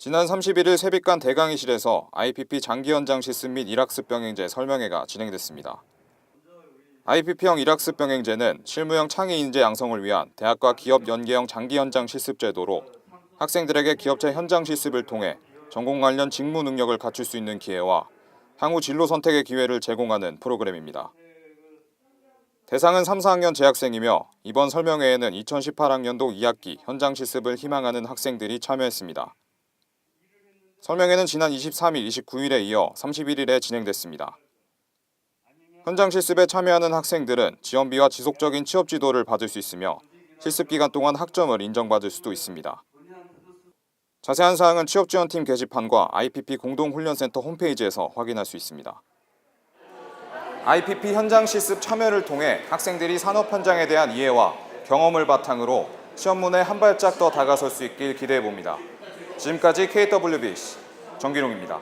지난 31일 세빛관 대강의실에서 IPP 장기 연장 실습 및 일학습 병행제 설명회가 진행됐습니다. IPP형 일학습 병행제는 실무형 창의 인재 양성을 위한 대학과 기업 연계형 장기 연장 실습 제도로 학생들에게 기업체 현장 실습을 통해 전공 관련 직무 능력을 갖출 수 있는 기회와 향후 진로 선택의 기회를 제공하는 프로그램입니다. 대상은 3, 4학년 재학생이며 이번 설명회에는 2018학년도 2학기 현장 실습을 희망하는 학생들이 참여했습니다. 설명회는 지난 23일, 29일에 이어 31일에 진행됐습니다. 현장 실습에 참여하는 학생들은 지원비와 지속적인 취업 지도를 받을 수 있으며 실습 기간 동안 학점을 인정받을 수도 있습니다. 자세한 사항은 취업지원팀 게시판과 IPP 공동훈련센터 홈페이지에서 확인할 수 있습니다. IPP 현장 실습 참여를 통해 학생들이 산업 현장에 대한 이해와 경험을 바탕으로 시험문에 한 발짝 더 다가설 수 있길 기대해 봅니다. 지금까지 KWBC 정기룡입니다.